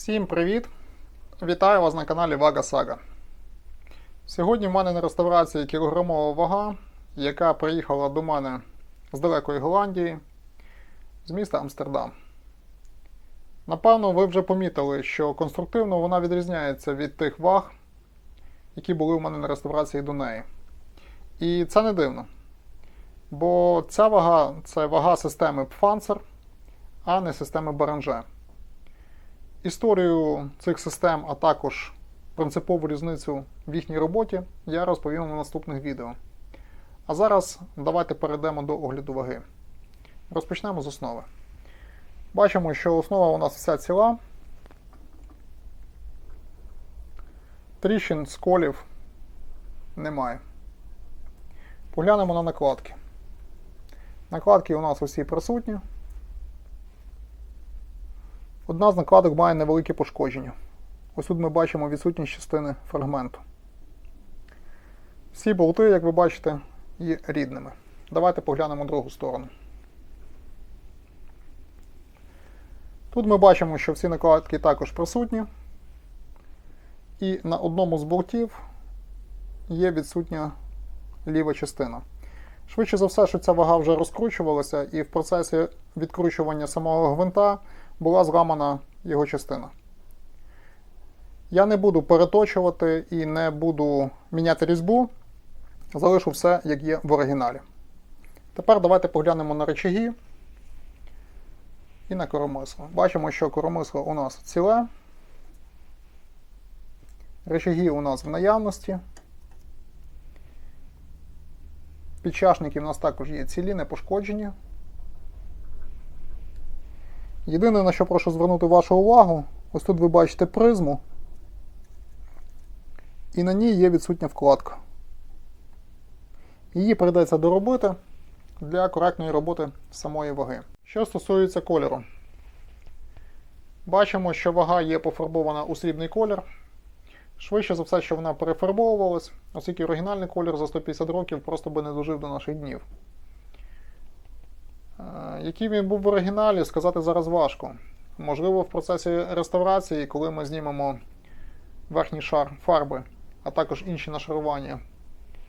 Всім привіт! Вітаю вас на каналі Вага Сага. Сьогодні в мене на реставрації кілограмова вага, яка приїхала до мене з далекої Голландії, з міста Амстердам. Напевно, ви вже помітили, що конструктивно вона відрізняється від тих ваг, які були у мене на реставрації до неї. І це не дивно. Бо ця вага це вага системи Pfanzer, а не системи Баранже. Історію цих систем, а також принципову різницю в їхній роботі я розповім у наступних відео. А зараз давайте перейдемо до огляду ваги. Розпочнемо з основи. Бачимо, що основа у нас вся ціла. Тріщин, сколів немає. Поглянемо на накладки. Накладки у нас усі присутні. Одна з накладок має невелике пошкодження. Ось тут ми бачимо відсутність частини фрагменту. Всі болти, як ви бачите, є рідними. Давайте поглянемо другу сторону. Тут ми бачимо, що всі накладки також присутні. І на одному з болтів є відсутня ліва частина. Швидше за все, що ця вага вже розкручувалася, і в процесі відкручування самого гвинта була зламана його частина. Я не буду переточувати і не буду міняти різьбу, залишу все, як є в оригіналі. Тепер давайте поглянемо на речаги і на коромисло. Бачимо, що коромисло у нас ціле. Речаги у нас в наявності. Підчашники у нас також є цілі, не пошкоджені. Єдине, на що прошу звернути вашу увагу, ось тут ви бачите призму, і на ній є відсутня вкладка. Її прийдеться доробити для коректної роботи самої ваги. Що стосується кольору, бачимо, що вага є пофарбована у срібний колір. Швидше за все, що вона перефарбовувалась, оскільки оригінальний колір за 150 років просто би не дожив до наших днів. Який він був в оригіналі, сказати зараз важко. Можливо, в процесі реставрації, коли ми знімемо верхній шар фарби, а також інші нашарування,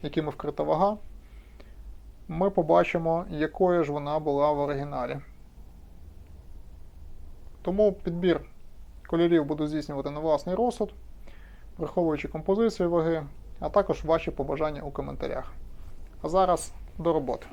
якими вкрита вага, ми побачимо, якою ж вона була в оригіналі. Тому підбір кольорів буду здійснювати на власний розсуд, враховуючи композицію ваги, а також ваші побажання у коментарях. А зараз до роботи.